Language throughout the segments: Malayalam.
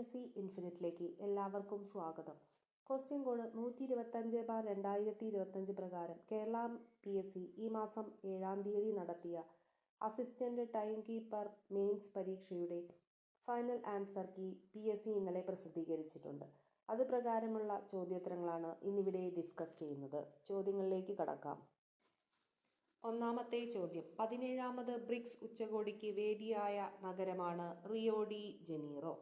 എസ് സി ഇൻഫിനിറ്റിലേക്ക് എല്ലാവർക്കും സ്വാഗതം. ക്വസ്റ്റ്യൻ കോഡ് നൂറ്റി ഇരുപത്തഞ്ച് ബാർ രണ്ടായിരത്തി ഇരുപത്തഞ്ച് പ്രകാരം കേരള പി എസ് സി ഈ മാസം ഏഴാം തീയതി നടത്തിയ അസിസ്റ്റന്റ് ടൈം കീപ്പർ മെയിൻസ് പരീക്ഷയുടെ final answer key P S C ഇന്നലെ പ്രസിദ്ധീകരിച്ചിട്ടുണ്ട്. അത് പ്രകാരമുള്ള ചോദ്യോത്തരങ്ങളാണ് ഇന്നിവിടെ ഡിസ്കസ് ചെയ്യുന്നത്. ചോദ്യങ്ങളിലേക്ക് കടക്കാം. ഒന്നാമത്തെ ചോദ്യം. പതിനേഴാമത് ബ്രിക്സ് ഉച്ചകോടിക്ക് വേദിയായ നഗരമാണ് റിയോ ഡി ജനീറോ.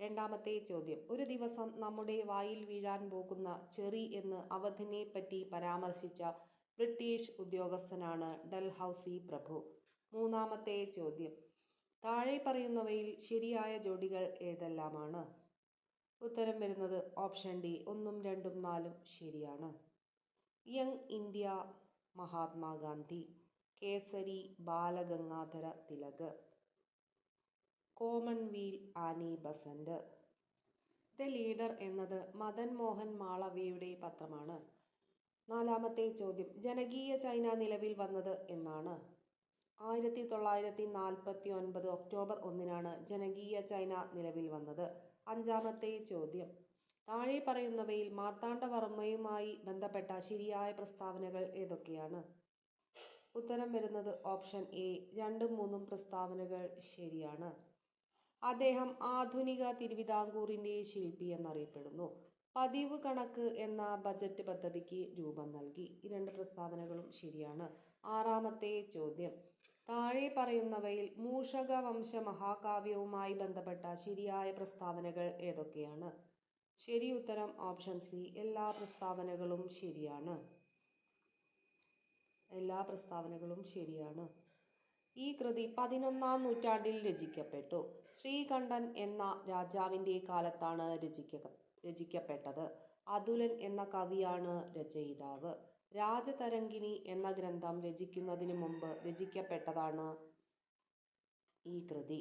രണ്ടാമത്തെ ചോദ്യം. ഒരു ദിവസം നമ്മുടെ വായിൽ വീഴാൻ പോകുന്ന ചെറി എന്ന് അവധിനെ പറ്റി പരാമർശിച്ച ബ്രിട്ടീഷ് ഉദ്യോഗസ്ഥനാണ് ഡൽഹൌസി പ്രഭു. മൂന്നാമത്തെ ചോദ്യം. താഴെ പറയുന്നവയിൽ ശരിയായ ജോഡികൾ ഏതെല്ലാമാണ്? ഉത്തരം വരുന്നത് ഓപ്ഷൻ ഡി ഒന്നും രണ്ടും നാലും ശരിയാണ്. Young India Mahatma Gandhi Kesari Balagangadhara Tilak. Commonweal Annie Besant the Leader എന്നത് മദൻ മോഹൻ മാളവ്യയുടെ പത്രമാണ്. നാലാമത്തെ ചോദ്യം ജനകീയ ചൈന നിലവിൽ വന്നത് എന്നാണ്. ആയിരത്തി തൊള്ളായിരത്തി നാൽപ്പത്തി ഒൻപത് ഒക്ടോബർ ഒന്നിനാണ് ജനകീയ ചൈന നിലവിൽ വന്നത്. അഞ്ചാമത്തെ ചോദ്യം താഴെ പറയുന്നവയിൽ മാർത്താണ്ഡവർമ്മയുമായി ബന്ധപ്പെട്ട ശരിയായ പ്രസ്താവനകൾ ഏതൊക്കെയാണ്? ഉത്തരം വരുന്നത് ഓപ്ഷൻ എ രണ്ടും മൂന്നും പ്രസ്താവനകൾ ശരിയാണ്. അദ്ദേഹം ആധുനിക തിരുവിതാംകൂറിന്റെ ശില്പി എന്നറിയപ്പെടുന്നു. പതിവ് കണക്ക് എന്ന ബജറ്റ് പദ്ധതിക്ക് രൂപം നൽകി. ഈ രണ്ട് പ്രസ്താവനകളും ശരിയാണ്. ആറാമത്തെ ചോദ്യം. താഴെ പറയുന്നവയിൽ മൂഷക വംശ മഹാകാവ്യവുമായി ബന്ധപ്പെട്ട ശരിയായ പ്രസ്താവനകൾ ഏതൊക്കെയാണ്? ശരി ഉത്തരം ഓപ്ഷൻ സി. എല്ലാ പ്രസ്താവനകളും ശരിയാണ്. എല്ലാ പ്രസ്താവനകളും ശരിയാണ്. ഈ കൃതി പതിനൊന്നാം നൂറ്റാണ്ടിൽ രചിക്കപ്പെട്ടു. ശ്രീകണ്ഠൻ എന്ന രാജാവിന്റെ കാലത്താണ് രചിക്ക രചിക്കപ്പെട്ടത്. അതുലൻ എന്ന കവിയാണ് രചയിതാവ്. രാജതരംഗിണി എന്ന ഗ്രന്ഥം രചിക്കുന്നതിന് മുമ്പ് രചിക്കപ്പെട്ടതാണ് ഈ കൃതി.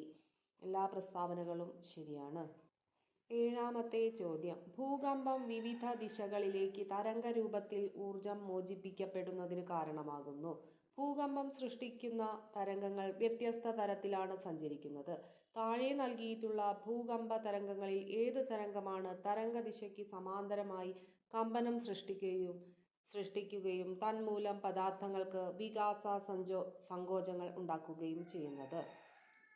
എല്ലാ പ്രസ്താവനകളും ശരിയാണ്. ഏഴാമത്തെ ചോദ്യം. ഭൂകമ്പം വിവിധ ദിശകളിലേക്ക് തരംഗ രൂപത്തിൽ ഊർജം മോചിപ്പിക്കപ്പെടുന്നതിന് കാരണമാകുന്നു. ഭൂകമ്പം സൃഷ്ടിക്കുന്ന തരംഗങ്ങൾ വ്യത്യസ്ത തരത്തിലാണ് സഞ്ചരിക്കുന്നത്. താഴെ നൽകിയിട്ടുള്ള ഭൂകമ്പ തരംഗങ്ങളിൽ ഏത് തരംഗമാണ് തരംഗ ദിശയ്ക്ക് സമാന്തരമായി കമ്പനം സൃഷ്ടിക്കുകയും സൃഷ്ടിക്കുകയും തന്മൂലം പദാർത്ഥങ്ങൾക്ക് വികാസ സഞ്ചോ സങ്കോചങ്ങൾ ഉണ്ടാക്കുകയും ചെയ്യുന്നത്.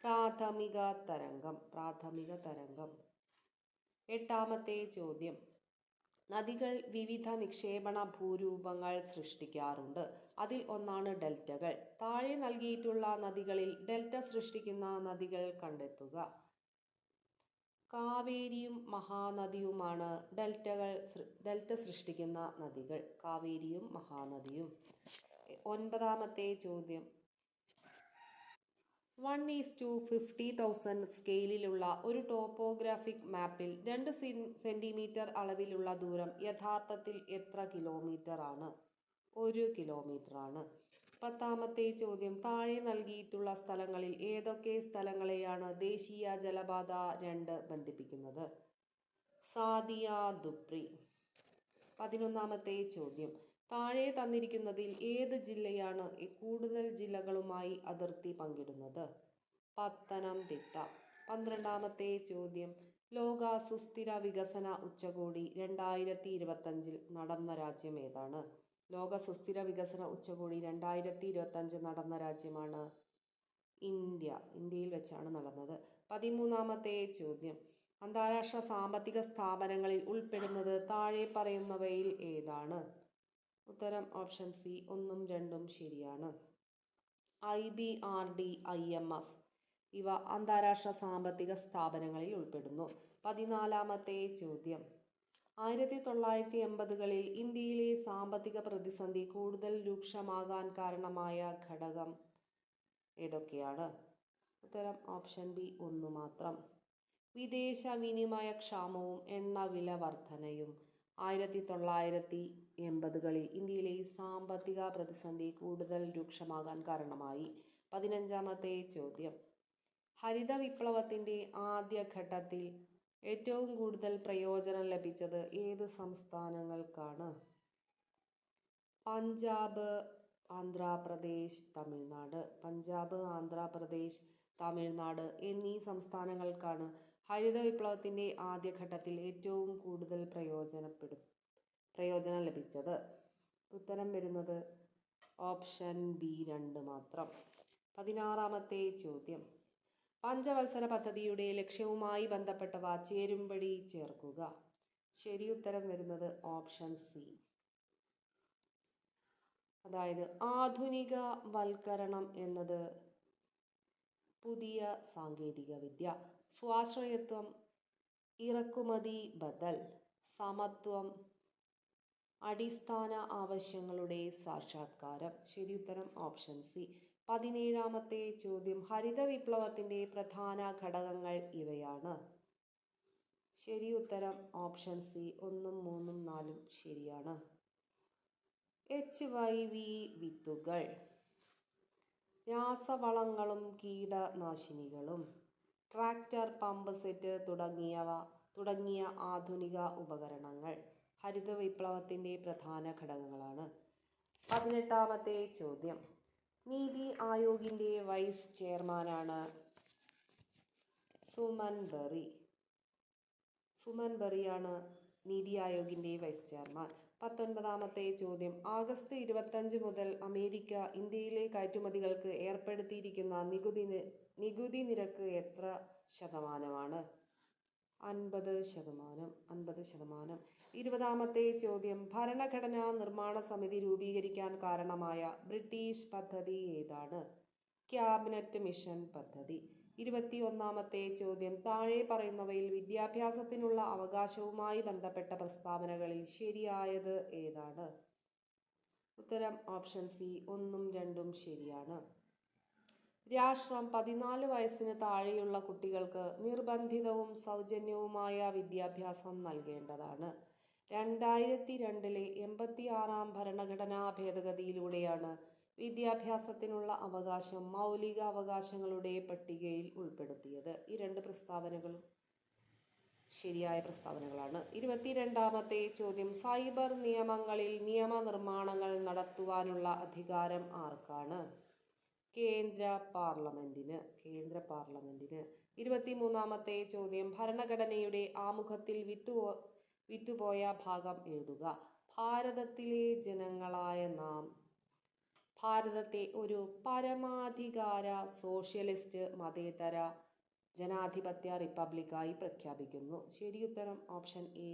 പ്രാഥമിക തരംഗം പ്രാഥമിക തരംഗം. എട്ടാമത്തെ ചോദ്യം. നദികൾ വിവിധ നിക്ഷേപണ ഭൂരൂപങ്ങൾ സൃഷ്ടിക്കാറുണ്ട്. അതിൽ ഒന്നാണ് ഡെൽറ്റകൾ. താഴെ നൽകിയിട്ടുള്ള നദികളിൽ ഡെൽറ്റ സൃഷ്ടിക്കുന്ന നദികൾ കണ്ടെത്തുക. കാവേരിയും മഹാനദിയുമാണ് ഡെൽറ്റകൾ ഡെൽറ്റ സൃഷ്ടിക്കുന്ന നദികൾ. കാവേരിയും മഹാനദിയും. ഒൻപതാമത്തെ ചോദ്യം. One is two fifty thousand സ്കെയിലിലുള്ള ഒരു ടോപ്പോഗ്രാഫിക് മാപ്പിൽ രണ്ട് സെന്റിമീറ്റർ അളവിലുള്ള ദൂരം യഥാർത്ഥത്തിൽ എത്ര കിലോമീറ്റർ ആണ്? ഒരു കിലോമീറ്റർ ആണ്. പത്താമത്തെ ചോദ്യം താഴെ നൽകിയിട്ടുള്ള സ്ഥലങ്ങളിൽ ഏതൊക്കെ സ്ഥലങ്ങളെയാണ് ദേശീയ ജലപാത രണ്ട് ബന്ധിപ്പിക്കുന്നത്? സാദിയ ദുപ്രി. പതിനൊന്നാമത്തെ ചോദ്യം താഴെ തന്നിരിക്കുന്നതിൽ ഏത് ജില്ലയാണ് കൂടുതൽ ജില്ലകളുമായി അതിർത്തി പങ്കിടുന്നത്? പത്തനംതിട്ട. പന്ത്രണ്ടാമത്തെ ചോദ്യം. ലോക സുസ്ഥിര വികസന ഉച്ചകോടി രണ്ടായിരത്തി ഇരുപത്തഞ്ചിൽ നടന്ന രാജ്യം ഏതാണ്? ലോക സുസ്ഥിര വികസന ഉച്ചകോടി രണ്ടായിരത്തി ഇരുപത്തഞ്ച് നടന്ന രാജ്യമാണ് ഇന്ത്യ. ഇന്ത്യയിൽ വെച്ചാണ് നടന്നത്. പതിമൂന്നാമത്തെ ചോദ്യം. അന്താരാഷ്ട്ര സാമ്പത്തിക സ്ഥാപനങ്ങളിൽ ഉൾപ്പെടുന്നത് താഴെ പറയുന്നവയിൽ ഏതാണ്? ഉത്തരം ഓപ്ഷൻ സി ഒന്നും രണ്ടും ശരിയാണ്. I B R D I M F ഇവ അന്താരാഷ്ട്ര സാമ്പത്തിക സ്ഥാപനങ്ങളിൽ ഉൾപ്പെടുന്നു. പതിനാലാമത്തെ ചോദ്യം. ആയിരത്തി തൊള്ളായിരത്തി എൺപതുകളിൽ ഇന്ത്യയിലെ സാമ്പത്തിക പ്രതിസന്ധി കൂടുതൽ രൂക്ഷമാകാൻ കാരണമായ ഘടകം ഏതൊക്കെയാണ്? ഉത്തരം ഓപ്ഷൻ ബി ഒന്ന് മാത്രം. വിദേശ വിനിമയ ക്ഷാമവും എണ്ണ വില വർധനയും ആയിരത്തി തൊള്ളായിരത്തി എൺപതുകളിൽ ഇന്ത്യയിലെ സാമ്പത്തിക പ്രതിസന്ധി കൂടുതൽ രൂക്ഷമാകാൻ കാരണമായി. പതിനഞ്ചാമത്തെ ചോദ്യം. ഹരിത വിപ്ലവത്തിന്റെ ആദ്യഘട്ടത്തിൽ ഏറ്റവും കൂടുതൽ പ്രയോജനം ലഭിച്ചത് ഏത് സംസ്ഥാനങ്ങൾക്കാണ്? പഞ്ചാബ് ആന്ധ്രാപ്രദേശ് തമിഴ്നാട്. പഞ്ചാബ് ആന്ധ്രാപ്രദേശ് തമിഴ്നാട് എന്നീ സംസ്ഥാനങ്ങൾക്കാണ് ഹരിത വിപ്ലവത്തിന്റെ ആദ്യഘട്ടത്തിൽ ഏറ്റവും കൂടുതൽ പ്രയോജനപ്പെടും പ്രയോജനം ലഭിച്ചത്. ഉത്തരം വരുന്നത് ഓപ്ഷൻ ബി രണ്ട് മാത്രം. പതിനാറാമത്തെ ചോദ്യം. പഞ്ചവത്സര പദ്ധതിയുടെ ലക്ഷ്യവുമായി ബന്ധപ്പെട്ടവ ചേരുംപടി ചേർക്കുക. ശരി ഉത്തരം വരുന്നത് ഓപ്ഷൻ സി. അതായത് ആധുനിക വൽക്കരണം എന്നത് പുതിയ സാങ്കേതിക വിദ്യ സ്വാശ്രയത്വം ഇറക്കുമതി ബദൽ സമത്വം അടിസ്ഥാന ആവശ്യങ്ങളുടെ സാക്ഷാത്കാരം. ശരി ഉത്തരം ഓപ്ഷൻ സി. പതിനേഴാമത്തെ ചോദ്യം. ഹരിത വിപ്ലവത്തിന്റെ പ്രധാന ഘടകങ്ങൾ ഇവയാണ്. ശരി ഉത്തരം ഓപ്ഷൻ സി. ഒന്നും മൂന്നും നാലും ശരിയാണ്. എച്ച് വൈ വി വിത്തുകൾ. രാസവളങ്ങളും കീടനാശിനികളും. ട്രാക്ടർ പമ്പ് സെറ്റ് തുടങ്ങിയവ തുടങ്ങിയ ആധുനിക ഉപകരണങ്ങൾ. ഹരിത വിപ്ലവത്തിന്റെ പ്രധാന ഘടകങ്ങളാണ്. പതിനെട്ടാമത്തെ ചോദ്യം. നീതി ആയോഗിന്റെ വൈസ് ചെയർമാനാണ് സുമൻ ബറി. സുമൻ ബറിയാണ് നീതി ആയോഗിന്റെ വൈസ് ചെയർമാൻ. പത്തൊൻപതാമത്തെ ചോദ്യം. ആഗസ്റ്റ് ഇരുപത്തഞ്ച് മുതൽ അമേരിക്ക ഇന്ത്യയിലെ കയറ്റുമതികൾക്ക് ഏർപ്പെടുത്തിയിരിക്കുന്ന നികുതി നികുതി നിരക്ക് എത്ര ശതമാനമാണ്? അൻപത് ശതമാനം അൻപത് ശതമാനം. ഇരുപതാമത്തെ ചോദ്യം. ഭരണഘടനാ നിർമ്മാണ സമിതി രൂപീകരിക്കാൻ കാരണമായ ബ്രിട്ടീഷ് പദ്ധതി ഏതാണ്? ക്യാബിനറ്റ് മിഷൻ പദ്ധതി. ഇരുപത്തിയൊന്നാമത്തെ ചോദ്യം. താഴെ പറയുന്നവയിൽ വിദ്യാഭ്യാസത്തിനുള്ള അവകാശവുമായി ബന്ധപ്പെട്ട പ്രസ്താവനകളിൽ ശരിയായത് ഏതാണ്? ഉത്തരം ഓപ്ഷൻ സി. ഒന്നും രണ്ടും ശരിയാണ്. രാഷ്ട്രം പതിനാല് വയസ്സിന് താഴെയുള്ള കുട്ടികൾക്ക് നിർബന്ധിതവും സൗജന്യവുമായ വിദ്യാഭ്യാസം നൽകേണ്ടതാണ്. രണ്ടായിരത്തി രണ്ടിലെ എൺപത്തി ആറാം ഭരണഘടനാ ഭേദഗതിയിലൂടെയാണ് വിദ്യാഭ്യാസത്തിനുള്ള അവകാശം മൗലിക അവകാശങ്ങളുടെ പട്ടികയിൽ ഉൾപ്പെടുത്തിയത്. ഈ രണ്ട് പ്രസ്താവനകളും ശരിയായ പ്രസ്താവനകളാണ്. ഇരുപത്തിരണ്ടാമത്തെ ചോദ്യം സൈബർ നിയമങ്ങളിൽ നിയമനിർമ്മാണങ്ങൾ നടത്തുവാനുള്ള അധികാരം ആർക്കാണ്? കേന്ദ്ര പാർലമെന്റിന് കേന്ദ്ര പാർലമെന്റിന്. ഇരുപത്തിമൂന്നാമത്തെ ചോദ്യം ഭരണഘടനയുടെ ആമുഖത്തിൽ വിട്ടുപോ വിട്ടുപോയ ഭാഗം എഴുതുക. ഭാരതത്തിലെ ജനങ്ങളായ നാം ഭാരതത്തെ ഒരു പരമാധികാര സോഷ്യലിസ്റ്റ് മതേതര ജനാധിപത്യ റിപ്പബ്ലിക്കായി പ്രഖ്യാപിക്കുന്നു. ശരിയുത്തരം ഓപ്ഷൻ എ.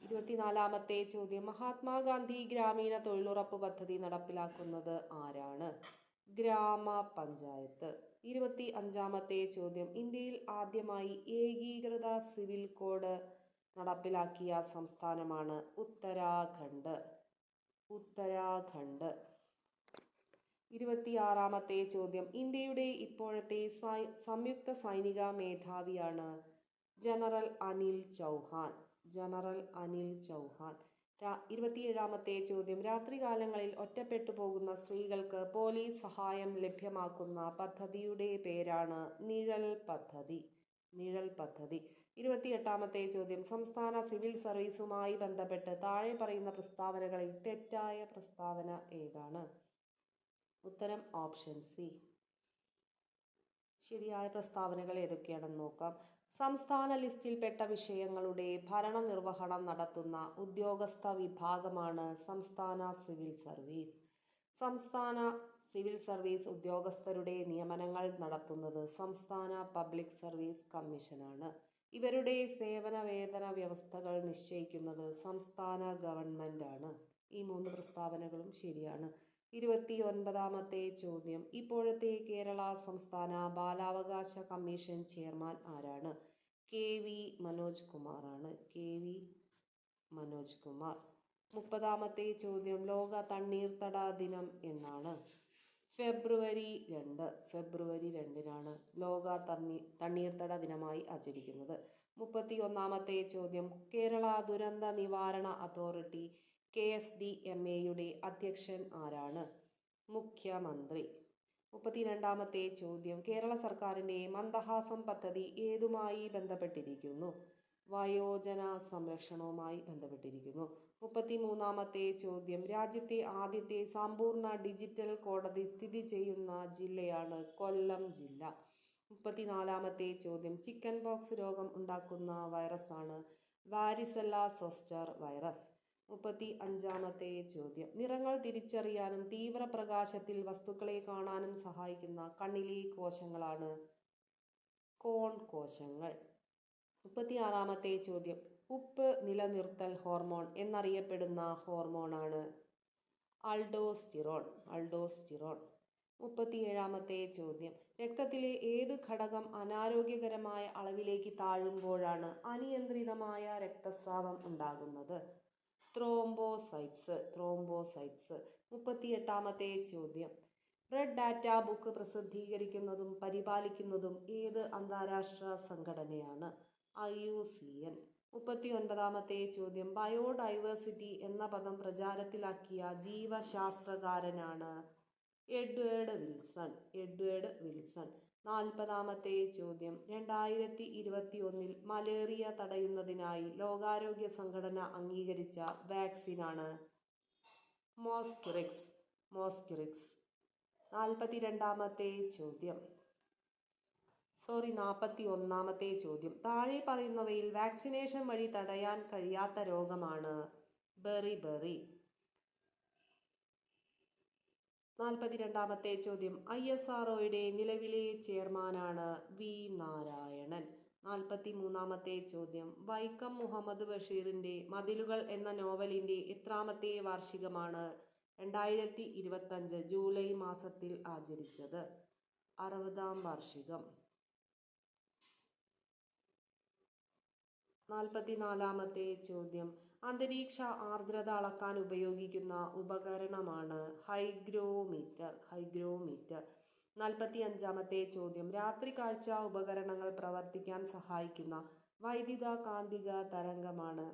ഇരുപത്തിനാലാമത്തെ ചോദ്യം. മഹാത്മാഗാന്ധി ഗ്രാമീണ തൊഴിലുറപ്പ് പദ്ധതി നടപ്പിലാക്കുന്നത് ആരാണ്? ഗ്രാമ പഞ്ചായത്ത് ഇരുപത്തി അഞ്ചാമത്തെ ചോദ്യം. ഇന്ത്യയിൽ ആദ്യമായി ഏകീകൃത സിവിൽ കോഡ് നടപ്പിലാക്കിയ സംസ്ഥാനമാണ് ഉത്തരാഖണ്ഡ്. ഉത്തരാഖണ്ഡ്. ഇരുപത്തിയാറാമത്തെ ചോദ്യം. ഇന്ത്യയുടെ ഇപ്പോഴത്തെ സംയുക്ത സൈനിക മേധാവിയാണ് ജനറൽ അനിൽ ചൗഹാൻ. ജനറൽ അനിൽ ചൗഹാൻ. ഇരുപത്തിയേഴാമത്തെ ചോദ്യം. രാത്രികാലങ്ങളിൽ ഒറ്റപ്പെട്ടു പോകുന്ന സ്ത്രീകൾക്ക് പോലീസ് സഹായം ലഭ്യമാക്കുന്ന പദ്ധതിയുടെ പേരാണ് നിഴൽ പദ്ധതി. നിഴൽ പദ്ധതി. ഇരുപത്തിയെട്ടാമത്തെ ചോദ്യം. സംസ്ഥാന സിവിൽ സർവീസുമായി ബന്ധപ്പെട്ട് താഴെ പറയുന്ന പ്രസ്താവനകളിൽ തെറ്റായ പ്രസ്താവന ഏതാണ്? ഉത്തരം ഓപ്ഷൻ സി. ശരിയായ പ്രസ്താവനകൾ ഏതൊക്കെയാണെന്ന് നോക്കാം. സംസ്ഥാന ലിസ്റ്റിൽപ്പെട്ട വിഷയങ്ങളുടെ ഭരണനിർവഹണം നടത്തുന്ന ഉദ്യോഗസ്ഥ വിഭാഗമാണ് സംസ്ഥാന സിവിൽ സർവീസ്. സംസ്ഥാന സിവിൽ സർവീസ് ഉദ്യോഗസ്ഥരുടെ നിയമനങ്ങൾ നടത്തുന്നത് സംസ്ഥാന പബ്ലിക് സർവീസ് കമ്മീഷനാണ്. ഇവരുടെ സേവന വേതന വ്യവസ്ഥകൾ നിശ്ചയിക്കുന്നത് സംസ്ഥാന ഗവൺമെന്റാണ് ഈ മൂന്ന് പ്രസ്താവനകളും ശരിയാണ്. ഇരുപത്തി ഒൻപതാമത്തെ ചോദ്യം. ഇപ്പോഴത്തെ കേരള സംസ്ഥാന ബാലാവകാശ കമ്മീഷൻ ചെയർമാൻ ആരാണ്? കെ വി മനോജ് കുമാറാണ്. K V Manoj Kumar. മുപ്പതാമത്തെ ചോദ്യം. ലോക തണ്ണീർത്തട ദിനം എന്നാണ്. ഫെബ്രുവരി രണ്ട്. ഫെബ്രുവരി രണ്ടിനാണ് ലോക തണ്ണീ തണ്ണീർത്തട ദിനമായി ആചരിക്കുന്നത്. മുപ്പത്തി ഒന്നാമത്തെ ചോദ്യം. കേരള ദുരന്ത നിവാരണ authority K S D M എയുടെ അധ്യക്ഷൻ ആരാണ്? മുഖ്യമന്ത്രി. മുപ്പത്തിരണ്ടാമത്തെ ചോദ്യം. കേരള സർക്കാരിന്റെ മന്ദഹാസം പദ്ധതി ഏതുമായി ബന്ധപ്പെട്ടിരിക്കുന്നു? വയോജന സംരക്ഷണവുമായി ബന്ധപ്പെട്ടിരിക്കുന്നു. മുപ്പത്തിമൂന്നാമത്തെ ചോദ്യം. രാജ്യത്തെ ആദ്യത്തെ സമ്പൂർണ ഡിജിറ്റൽ കോടതി സ്ഥിതി ചെയ്യുന്ന ജില്ലയാണ് കൊല്ലം ജില്ല. മുപ്പത്തിനാലാമത്തെ ചോദ്യം. ചിക്കൻ ബോക്സ് രോഗം ഉണ്ടാക്കുന്ന വൈറസാണ് വാരിസെല്ല സോസ്റ്റർ വൈറസ്. മുപ്പത്തി അഞ്ചാമത്തെ ചോദ്യം. നിറങ്ങൾ തിരിച്ചറിയാനും തീവ്രപ്രകാശത്തിൽ വസ്തുക്കളെ കാണാനും സഹായിക്കുന്ന കണ്ണിലെ കോശങ്ങളാണ് കോൺ കോശങ്ങൾ മുപ്പത്തിയാറാമത്തെ ചോദ്യം. ഉപ്പ് നിലനിർത്തൽ ഹോർമോൺ എന്നറിയപ്പെടുന്ന ഹോർമോണാണ് അൾഡോസ്റ്റിറോൺ. അൾഡോസ്റ്റിറോൺ. മുപ്പത്തിയേഴാമത്തെ ചോദ്യം. രക്തത്തിലെ ഏത് ഘടകം അനാരോഗ്യകരമായ അളവിലേക്ക് താഴുമ്പോഴാണ് അനിയന്ത്രിതമായ രക്തസ്രാവം ഉണ്ടാകുന്നത്? ത്രോംബോസൈറ്റ്സ്. ത്രോംബോസൈറ്റ്സ്. മുപ്പത്തിയെട്ടാമത്തെ ചോദ്യം. റെഡ് ഡാറ്റ ബുക്ക് പ്രസിദ്ധീകരിക്കുന്നതും പരിപാലിക്കുന്നതും ഏത് അന്താരാഷ്ട്ര സംഘടനയാണ്? I U C N. മുപ്പത്തി ഒൻപതാമത്തെ ചോദ്യം. ബയോഡൈവേഴ്സിറ്റി എന്ന പദം പ്രചാരത്തിലാക്കിയ ജീവശാസ്ത്രകാരനാണ് എഡ്വേർഡ് വിൽസൺ. Edward Wilson. നാൽപ്പതാമത്തെ ചോദ്യം. രണ്ടായിരത്തി ഇരുപത്തി ഒന്നിൽ മലേറിയ തടയുന്നതിനായി ലോകാരോഗ്യ സംഘടന അംഗീകരിച്ച വാക്സിനാണ് മോസ്ക്രിക്സ് മോസ്ക്രിക്സ് നാൽപ്പത്തി രണ്ടാമത്തെ ചോദ്യം. സോറി നാൽപ്പത്തി ഒന്നാമത്തെ ചോദ്യം. താഴെ പറയുന്നവയിൽ വാക്സിനേഷൻ വഴി തടയാൻ കഴിയാത്ത രോഗമാണ്. ബെറി ബെറി നാൽപ്പത്തി രണ്ടാമത്തെ ചോദ്യം. ഐ എസ് ആർ നിലവിലെ ചെയർമാനാണ് വി നാരായണൻ. നാൽപ്പത്തി മൂന്നാമത്തെ ചോദ്യം. വൈക്കം മുഹമ്മദ് ബഷീറിന്റെ മതിലുകൾ എന്ന നോവലിന്റെ എത്രാമത്തെ വാർഷികമാണ് രണ്ടായിരത്തി ഇരുപത്തഞ്ച് ജൂലൈ മാസത്തിൽ ആചരിച്ചത്. അറുപതാം വാർഷികം. നാൽപ്പത്തിനാലാമത്തെ ചോദ്യം. അന്തരീക്ഷ ആർദ്രത അളക്കാൻ ഉപയോഗിക്കുന്ന ഉപകരണമാണ് ഹൈഗ്രോമീറ്റർ. ഹൈഗ്രോമീറ്റർ. നാൽപ്പത്തി അഞ്ചാമത്തെ ചോദ്യം. രാത്രി കാഴ്ച ഉപകരണങ്ങൾ പ്രവർത്തിക്കാൻ സഹായിക്കുന്ന വൈദ്യുത കാന്തിക തരംഗമാണ്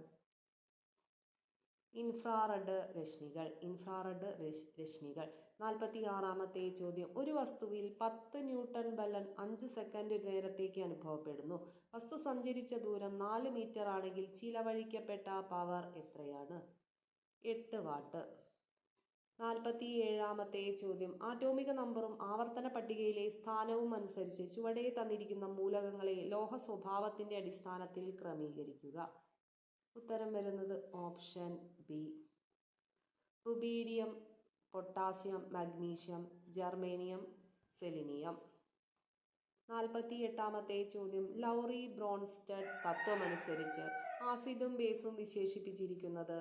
ഇൻഫ്രാറെഡ് രശ്മികൾ. ഇൻഫ്രാറെഡ് രശ്മികൾ. നാൽപ്പത്തി ആറാമത്തെ ചോദ്യം. ഒരു വസ്തുവിൽ പത്ത് ന്യൂട്ടൺ ബലൻ അഞ്ച് സെക്കൻഡ് നേരത്തേക്ക് അനുഭവപ്പെടുന്നു. വസ്തു സഞ്ചരിച്ച ദൂരം നാല് മീറ്റർ ആണെങ്കിൽ ചിലവഴിക്കപ്പെട്ട പവർ എത്രയാണ്? എട്ട് വാട്ട്. നാൽപ്പത്തി ഏഴാമത്തെ ചോദ്യം. ആറ്റോമിക നമ്പറും ആവർത്തന പട്ടികയിലെ സ്ഥാനവും അനുസരിച്ച് ചുവടെ തന്നിരിക്കുന്ന മൂലകങ്ങളെ ലോഹ സ്വഭാവത്തിന്റെ അടിസ്ഥാനത്തിൽ ക്രമീകരിക്കുക. ഉത്തരം വരുന്നത് option B. Rubidium potassium magnesium germanium selenium. നാൽപ്പത്തി എട്ടാമത്തെ ചോദ്യം. ലൗറി ബ്രോൺസ്റ്റഡ് തത്വമനുസരിച്ച് ആസിഡും ബേസും വിശേഷിപ്പിച്ചിരിക്കുന്നത്?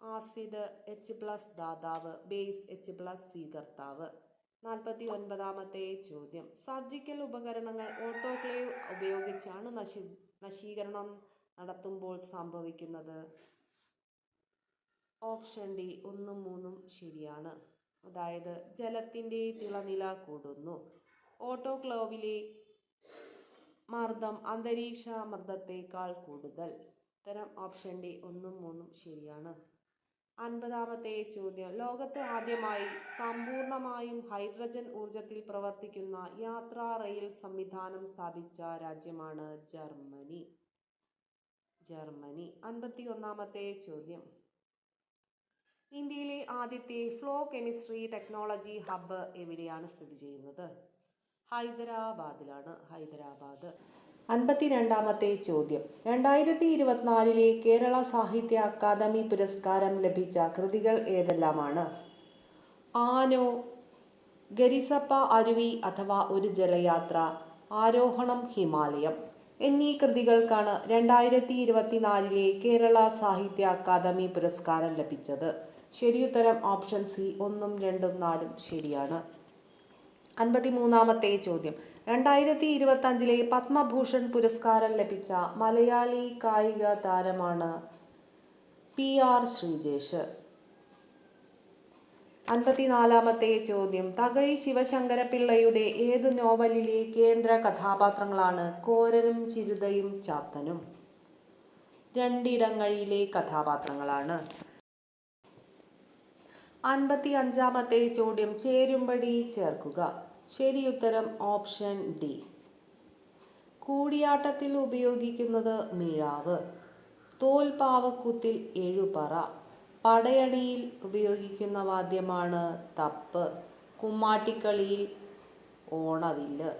ആസിഡ് എച്ച് പ്ലസ് ദാതാവ് ബേസ് എച്ച് പ്ലസ് സ്വീകർത്താവ്. നാൽപ്പത്തി ഒൻപതാമത്തെ ചോദ്യം. സർജിക്കൽ ഉപകരണങ്ങൾ ഓട്ടോക്ലേവ് ഉപയോഗിച്ചാണ് നശി നശീകരണം നടത്തുമ്പോൾ സംഭവിക്കുന്നത്? ഓപ്ഷൻ ഡി ഒന്നും മൂന്നും ശരിയാണ്. അതായത് ജലത്തിന്റെ തിളനില കൂടുന്നു. ഓട്ടോക്ലോവിലെ മർദ്ദം അന്തരീക്ഷ മർദ്ദത്തേക്കാൾ കൂടുതൽ. ഉത്തരം ഓപ്ഷൻ ഡി ഒന്നും മൂന്നും ശരിയാണ്. അൻപതാമത്തെ ചോദ്യം. ലോകത്ത് ആദ്യമായി സമ്പൂർണമായും ഹൈഡ്രജൻ ഊർജത്തിൽ പ്രവർത്തിക്കുന്ന യാത്രാ റെയിൽ സംവിധാനം സ്ഥാപിച്ച രാജ്യമാണ് ജർമ്മനി. ജർമ്മനി. അൻപത്തി ഒന്നാമത്തെ ചോദ്യം. ഇന്ത്യയിലെ ആദ്യത്തെ ഫ്ലോ കെമിസ്ട്രി ടെക്നോളജി ഹബ്ബ് എവിടെയാണ് സ്ഥിതി ചെയ്യുന്നത്? ഹൈദരാബാദിലാണ്. ഹൈദരാബാദ്. അൻപത്തിരണ്ടാമത്തെ ചോദ്യം. രണ്ടായിരത്തി ഇരുപത്തിനാലിലെ കേരള സാഹിത്യ അക്കാദമി പുരസ്കാരം ലഭിച്ച കൃതികൾ ഏതെല്ലാമാണ്? ആനോ ഗരിസപ്പ അരുവി അഥവാ ഒരു ജലയാത്ര ആരോഹണം ഹിമാലയം എന്നീ കൃതികൾക്കാണ് രണ്ടായിരത്തി ഇരുപത്തിനാലിലെ കേരള സാഹിത്യ അക്കാദമി പുരസ്കാരം ലഭിച്ചത്. ശരിയുത്തരം ഓപ്ഷൻ സി ഒന്നും രണ്ടും നാലും ശരിയാണ്. അൻപത്തിമൂന്നാമത്തെ ചോദ്യം. രണ്ടായിരത്തി ഇരുപത്തഞ്ചിലെ പത്മഭൂഷൺ പുരസ്കാരം ലഭിച്ച മലയാളി കായിക താരമാണ് പി ആർ ശ്രീജേഷ്. അൻപത്തിനാലാമത്തെ ചോദ്യം. തകഴി ശിവശങ്കരപിള്ളയുടെ ഏത് നോവലിലെ കേന്ദ്ര കഥാപാത്രങ്ങളാണ് കോരനും ചിരുതയും ചാത്തനും? രണ്ടിടങ്ങളിലെ കഥാപാത്രങ്ങളാണ്. അൻപത്തി അഞ്ചാമത്തെ ചോദ്യം ചേരുംപടി ചേർക്കുക. ശരിയുത്തരം ഓപ്ഷൻ ഡി. കൂടിയാട്ടത്തിൽ ഉപയോഗിക്കുന്നത് മിഴാവ്. തോൽപാവക്കുത്തിൽ എഴുപറ. പടയണിയിൽ ഉപയോഗിക്കുന്ന വാദ്യമാണ് തപ്പ്. കുമ്മാട്ടിക്കളിയിൽ ഓണവില്ല്.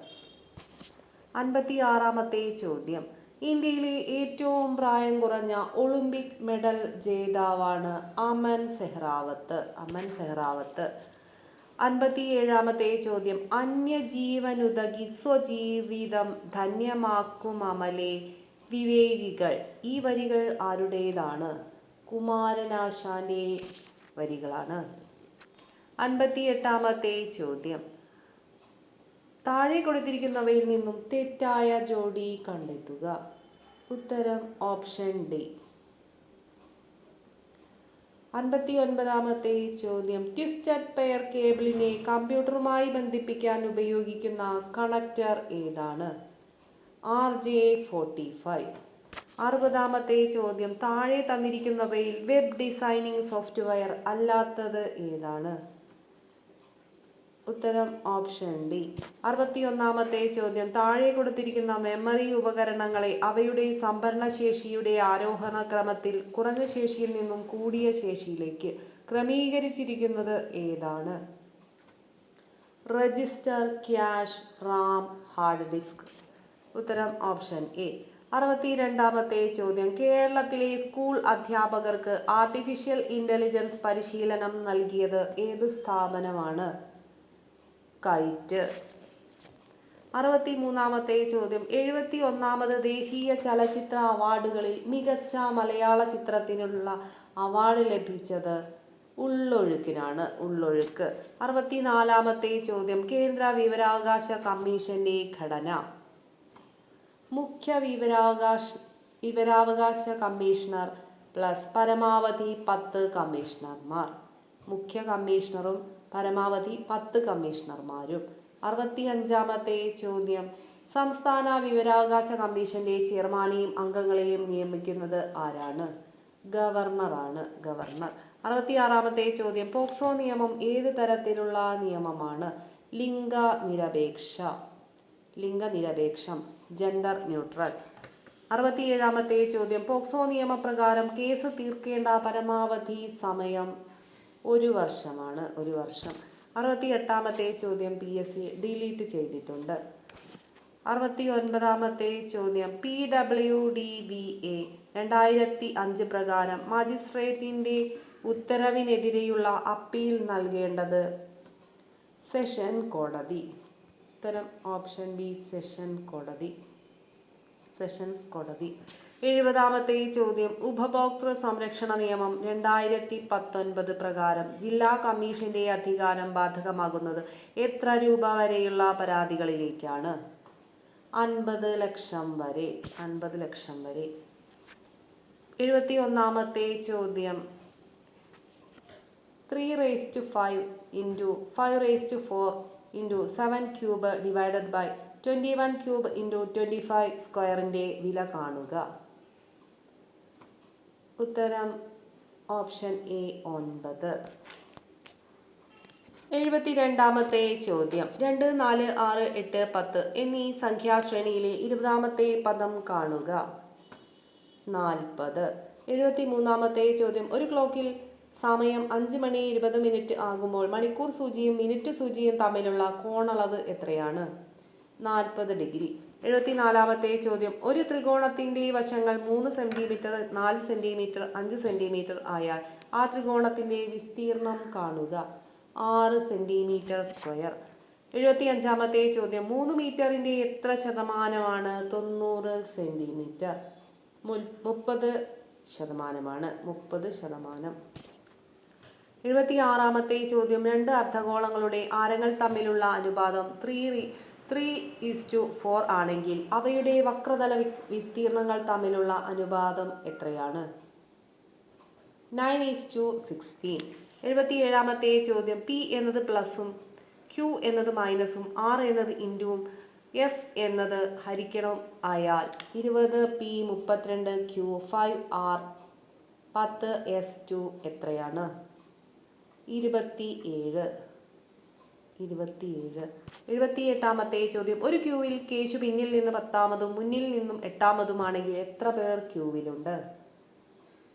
അൻപത്തി ആറാമത്തെ ചോദ്യം. ഇന്ത്യയിലെ ഏറ്റവും പ്രായം കുറഞ്ഞ ഒളിമ്പിക് മെഡൽ ജേതാവാണ് അമൻ സെഹ്റാവത്ത്. അമൻ സെഹ്റാവത്ത്. അൻപത്തി ഏഴാമത്തെ ചോദ്യം. അന്യജീവനുതകി സ്വജീവിതം ധന്യമാക്കുമമലെ വിവേകികൾ. ഈ വരികൾ ആരുടേതാണ്? കുമാരനാശാന്റെ വരികളാണ്. അൻപത്തി എട്ടാമത്തെ ചോദ്യം. താഴെ കൊടുത്തിരിക്കുന്നവയിൽ നിന്നും തെറ്റായ ജോഡി കണ്ടെത്തുക. ഉത്തരം ഓപ്ഷൻ ഡി. അൻപത്തി ഒൻപതാമത്തെ ചോദ്യം. ട്വിസ്റ്റഡ് പെയർ കേബിളിനെ കമ്പ്യൂട്ടറുമായി ബന്ധിപ്പിക്കാൻ ഉപയോഗിക്കുന്ന കണക്ടർ ഏതാണ്? R J forty five. അറുപതാമത്തെ ചോദ്യം. താഴെ തന്നിരിക്കുന്നവയിൽ വെബ് ഡിസൈനിങ് സോഫ്റ്റ്വെയർ അല്ലാത്തത് ഏതാണ്? ഉത്തരം ഓപ്ഷൻ ഡി അറുപത്തിയൊന്നാമത്തെ ചോദ്യം. താഴെ കൊടുത്തിരിക്കുന്ന മെമ്മറി ഉപകരണങ്ങളെ അവയുടെ സംഭരണശേഷിയുടെ ആരോഹണ ക്രമത്തിൽ കുറഞ്ഞ ശേഷിയിൽ നിന്നും കൂടിയ ശേഷിയിലേക്ക് ക്രമീകരിച്ചിരിക്കുന്നത് ഏതാണ്? Register cache RAM hard disk ഉത്തരം ഓപ്ഷൻ എ. അറുപത്തിരണ്ടാമത്തെ ചോദ്യം. കേരളത്തിലെ സ്കൂൾ അധ്യാപകർക്ക് ആർട്ടിഫിഷ്യൽ ഇന്റലിജൻസ് പരിശീലനം നൽകിയത് ഏത് സ്ഥാപനമാണ്? കൈറ്റ്. അറുപത്തി മൂന്നാമത്തെ ചോദ്യം. എഴുപത്തി ഒന്നാമത് ദേശീയ ചലച്ചിത്ര അവാർഡുകളിൽ മികച്ച മലയാള ചിത്രത്തിനുള്ള അവാർഡ് ലഭിച്ചത് ഉള്ളൊഴുക്കിനാണ്. ഉള്ളൊഴുക്ക്. അറുപത്തിനാലാമത്തെ ചോദ്യം. കേന്ദ്ര വിവരാവകാശ കമ്മീഷന്റെ ഘടന. മുഖ്യ വിവരാവകാശ വിവരാവകാശ കമ്മീഷണർ പ്ലസ് പരമാവധി പത്ത് കമ്മീഷണർമാർ. മുഖ്യ കമ്മീഷണറും പരമാവധി പത്ത് കമ്മീഷണർമാരും. അറുപത്തി അഞ്ചാമത്തെ ചോദ്യം. സംസ്ഥാന വിവരാവകാശ കമ്മീഷന്റെ ചെയർമാനെയും അംഗങ്ങളെയും നിയമിക്കുന്നത് ആരാണ്? ഗവർണറാണ് ഗവർണർ. അറുപത്തിയാറാമത്തെ ചോദ്യം. പോക്സോ നിയമം ഏത് തരത്തിലുള്ള നിയമമാണ്? ലിംഗ നിരപേക്ഷ ലിംഗ നിരപേക്ഷം ജെൻഡർ ന്യൂട്രൽ അറുപത്തിയേഴാമത്തെ ചോദ്യം. പോക്സോ നിയമപ്രകാരം കേസ് തീർക്കേണ്ട പരമാവധി സമയം ഒരു വർഷമാണ് ഒരു വർഷം. അറുപത്തി എട്ടാമത്തെ ചോദ്യം പി എസ് സി ഡിലീറ്റ് ചെയ്തിട്ടുണ്ട്. അറുപത്തി ഒൻപതാമത്തെ ചോദ്യം P W D B A രണ്ടായിരത്തി അഞ്ച് പ്രകാരം മജിസ്ട്രേറ്റിന്റെ ഉത്തരവിനെതിരെയുള്ള അപ്പീൽ നൽകേണ്ടത് സെഷൻ കോടതി. ഉത്തരം ഓപ്ഷൻ ബി സെഷൻ കോടതി. സെഷൻസ് കോടതി. എഴുപതാമത്തെ ഈ ചോദ്യം ഉപഭോക്തൃ സംരക്ഷണ നിയമം രണ്ടായിരത്തി പത്തൊൻപത് പ്രകാരം ജില്ലാ കമ്മീഷന്റെ അധികാരം ബാധകമാകുന്നത് എത്ര രൂപ വരെയുള്ള പരാതികളിലേക്കാണ്? അൻപത് ലക്ഷം വരെ അൻപത് ലക്ഷം വരെ. എഴുപത്തി ഒന്നാമത്തെ ചോദ്യം. Three raise two five into five raise two four into seven cube divided by twenty one cube into twenty five സ്ക്വയറിന്റെ വില കാണുക. ഉത്തരം ഓപ്ഷൻ എ ഒൻപത്. എഴുപത്തിരണ്ടാമത്തെ ചോദ്യം. രണ്ട് നാല് ആറ് എട്ട് പത്ത് എന്നീ സംഖ്യാശ്രേണിയിലെ ഇരുപതാമത്തെ പദം കാണുക. നാൽപ്പത്. എഴുപത്തി മൂന്നാമത്തെ ചോദ്യം. ഒരു ക്ലോക്കിൽ സമയം അഞ്ച് മണി ഇരുപത് മിനിറ്റ് ആകുമ്പോൾ മണിക്കൂർ സൂചിയും മിനിറ്റ് സൂചിയും തമ്മിലുള്ള കോണളവ് എത്രയാണ്? നാൽപ്പത് ഡിഗ്രി. എഴുപത്തിനാലാമത്തെ ചോദ്യം. ഒരു ത്രികോണത്തിന്റെ വശങ്ങൾ മൂന്ന് സെന്റിമീറ്റർ നാല് സെന്റിമീറ്റർ അഞ്ച് സെന്റിമീറ്റർ ആയാൽ ആ ത്രികോണത്തിന്റെ വിസ്തീർണം കാണുക. ആറ് സെന്റിമീറ്റർ സ്ക്വയർ. എഴുപത്തി അഞ്ചാമത്തെ ചോദ്യം. മൂന്ന് മീറ്ററിന്റെ എത്ര ശതമാനമാണ്? തൊണ്ണൂറ് സെന്റിമീറ്റർ മുപ്പത് ശതമാനമാണ്. മുപ്പത് ശതമാനം. എഴുപത്തി ആറാമത്തെ ചോദ്യം. രണ്ട് അർദ്ധഗോളങ്ങളുടെ ആരങ്ങൾ തമ്മിലുള്ള അനുപാതം. Three three is two four ആണെങ്കിൽ അവയുടെ വക്രതല വിസ്തീർണങ്ങൾ തമ്മിലുള്ള അനുപാതം എത്രയാണ്? നയൻ ഈസ് ടു സിക്സ്റ്റീൻ എഴുപത്തി ഏഴാമത്തെ ചോദ്യം. പി എന്നത് പ്ലസും ക്യു എന്നത് മൈനസും. ആർ എന്നത് ഇന്റുവും എസ് എന്നത് ഹരിക്കണം ആയാൽ ഇരുപത് പി മുപ്പത്തിരണ്ട് ക്യു ഫൈവ് ആർ പത്ത് എസ് ടു എത്രയാണ്? ഇരുപത്തി ഏഴ് ഇരുപത്തിയേഴ്. എഴുപത്തി എട്ടാമത്തെ ചോദ്യം. ഒരു ക്യൂവിൽ കേശു പിന്നിൽ നിന്ന് പത്താമതും മുന്നിൽ നിന്നും എട്ടാമതുമാണെങ്കിൽ എത്ര പേർ ക്യൂവിലുണ്ട്?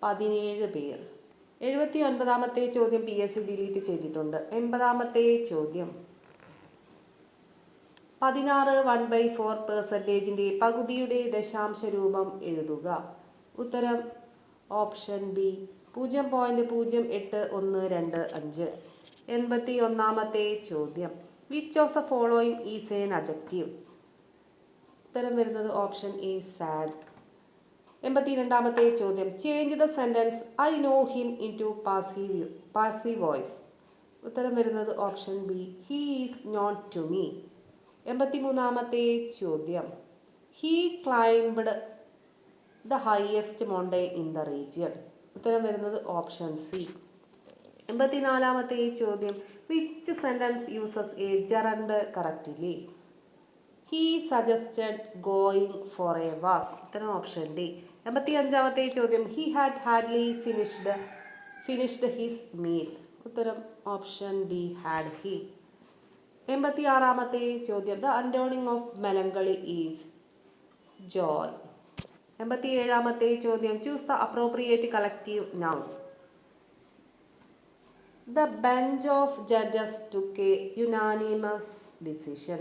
പതിനേഴ് പേർ. എഴുപത്തി ഒൻപതാമത്തെ ചോദ്യം പി എസ് സി ഡിലീറ്റ് ചെയ്തിട്ടുണ്ട്. എൺപതാമത്തെ ചോദ്യം. പതിനാറ് വൺ ബൈ ഫോർ പെർസെന്റേജിന്റെ പകുതിയുടെ ദശാംശ രൂപം എഴുതുക. ഉത്തരം ഓപ്ഷൻ ബി. പൂജ്യം പോയിന്റ് പൂജ്യം എട്ട് ഒന്ന് രണ്ട് അഞ്ച്. എൺപത്തി ഒന്നാമത്തെ ചോദ്യം. Which of the following is an adjective ഉത്തരം വരുന്നത് ഓപ്ഷൻ എ സാഡ് എൺപത്തി രണ്ടാമത്തെ ചോദ്യം. Change the sentence I know him into passive passive voice ഉത്തരം വരുന്നത് option B he is not to me എൺപത്തി മൂന്നാമത്തെ ചോദ്യം. He climbed the highest mountain in the region ഉത്തരം വരുന്നത് ഓപ്ഷൻ സി എൺപത്തിനാലാമത്തെ ചോദ്യം. Which sentence uses a gerund correctly he suggested going for a walk ഉത്തരം ഓപ്ഷൻ ഡി എൺപത്തി അഞ്ചാമത്തെ ചോദ്യം. He had hardly finished finished his meal ഉത്തരം ഓപ്ഷൻ ബി ഹാഡ് ഹി എൺപത്തി ആറാമത്തെ ചോദ്യം. The undoing of melancholy is joy എൺപത്തി ഏഴാമത്തെ ചോദ്യം. Choose the appropriate collective noun the bench of judges took a unanimous decision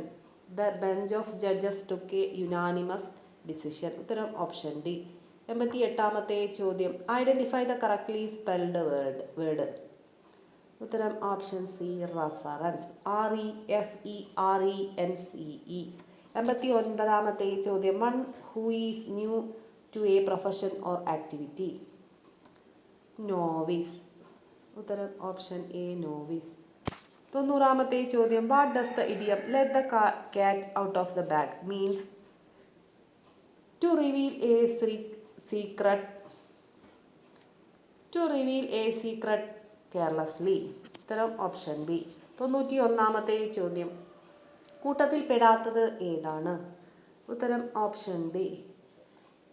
the bench of judges took a unanimous decision ഉത്തരം ഓപ്ഷൻ ഡി എൺപത്തി എട്ടാമത്തെ ചോദ്യം. Identify the correctly spelled word word ഉത്തരം option C reference R E F E R E N C E എൺപത്തി ഒൻപതാമത്തെ ചോദ്യം. One who is new to a profession or activity novice ഉത്തരം ഓപ്ഷൻ എ നോവിസ്. തൊണ്ണൂറാമത്തെ ചോദ്യം what does the idiom let the cat out of the bag means to reveal a secret to reveal a secret carelessly ഉത്തരം ഓപ്ഷൻ ബി. തൊണ്ണൂറ്റി ഒന്നാമത്തെ ചോദ്യം കൂട്ടത്തിൽ പെടാത്തത് ഏതാണ്? ഉത്തരം ഓപ്ഷൻ ഡി.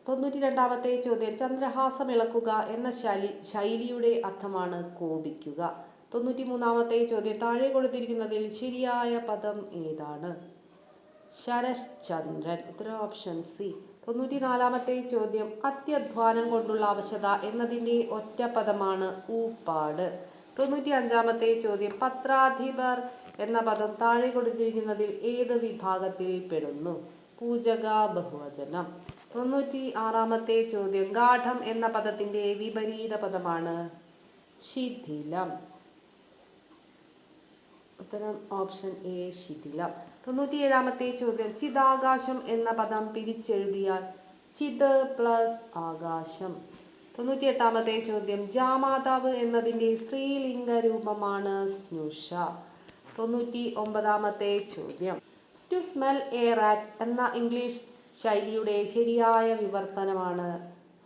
തൊണ്ണൂറ്റി രണ്ടാമത്തെ ചോദ്യം ചന്ദ്രഹാസം ഇളക്കുക എന്ന ശൈലി ശൈലിയുടെ അർത്ഥമാണ് കോപിക്കുക. തൊണ്ണൂറ്റി മൂന്നാമത്തെ ചോദ്യം താഴെ കൊടുത്തിരിക്കുന്നതിൽ ശരിയായ പദം ഏതാണ്? ശരശ്ചന്ദ്രൻ. ഉത്തരം ഓപ്ഷൻ സി. തൊണ്ണൂറ്റി നാലാമത്തെ ചോദ്യം അത്യധ്വാനം കൊണ്ടുള്ള അവശത എന്നതിന്റെ ഒറ്റ പദമാണ് ഊപ്പാട്. തൊണ്ണൂറ്റി അഞ്ചാമത്തെ ചോദ്യം പത്രാധിപർ എന്ന പദം താഴെ കൊടുത്തിരിക്കുന്നതിൽ ഏത് വിഭാഗത്തിൽ പെടുന്നു? പൂജക ബഹുവചനം. തൊണ്ണൂറ്റി ആറാമത്തെ ചോദ്യം ഗാഠം എന്ന പദത്തിന്റെ വിപരീത പദമാണ് ശിഥിലം. ഉത്തരം ഓപ്ഷൻ എ ശിഥിലം. തൊണ്ണൂറ്റി ഏഴാമത്തെ ചോദ്യം ചിതാകാശം എന്ന പദം പിരിച്ചെഴുതിയാൽ ചിത് പ്ലസ് ആകാശം. തൊണ്ണൂറ്റി എട്ടാമത്തെ ചോദ്യം ജാമാതാവ് എന്നതിന്റെ സ്ത്രീലിംഗ രൂപമാണ് സ്നുഷ. തൊണ്ണൂറ്റി ഒമ്പതാമത്തെ ചോദ്യം. ടു സ്മെൽ എ റാറ്റ് എന്ന ഇംഗ്ലീഷ് ശൈലിയുടെ ശരിയായ വിവർത്തനമാണ്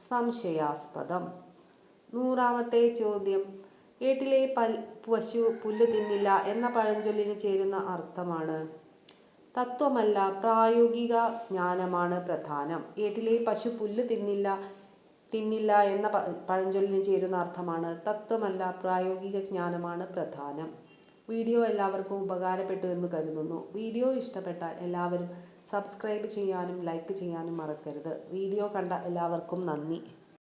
സംശയാസ്പദം. നൂറാമത്തെ ചോദ്യം. ഏട്ടിലെ പൽ പശു പുല്ല് തിന്നില്ല എന്ന പഴഞ്ചൊല്ലിന് ചേരുന്ന അർത്ഥമാണ്. തത്വമല്ല പ്രായോഗിക ജ്ഞാനമാണ് പ്രധാനം. ഏട്ടിലെ പശു പുല്ല് തിന്നില്ല തിന്നില്ല എന്ന പഴഞ്ചൊല്ലിന് ചേരുന്ന അർത്ഥമാണ് തത്വമല്ല പ്രായോഗിക ജ്ഞാനമാണ് പ്രധാനം. വീഡിയോ എല്ലാവർക്കും ഉപകാരപ്പെട്ടു എന്ന് കരുതുന്നു. വീഡിയോ ഇഷ്ടപ്പെട്ടാൽ എല്ലാവരും സബ്സ്ക്രൈബ് ചെയ്യാനും ലൈക്ക് ചെയ്യാനും മറക്കരുത്. വീഡിയോ കണ്ട എല്ലാവർക്കും നന്ദി.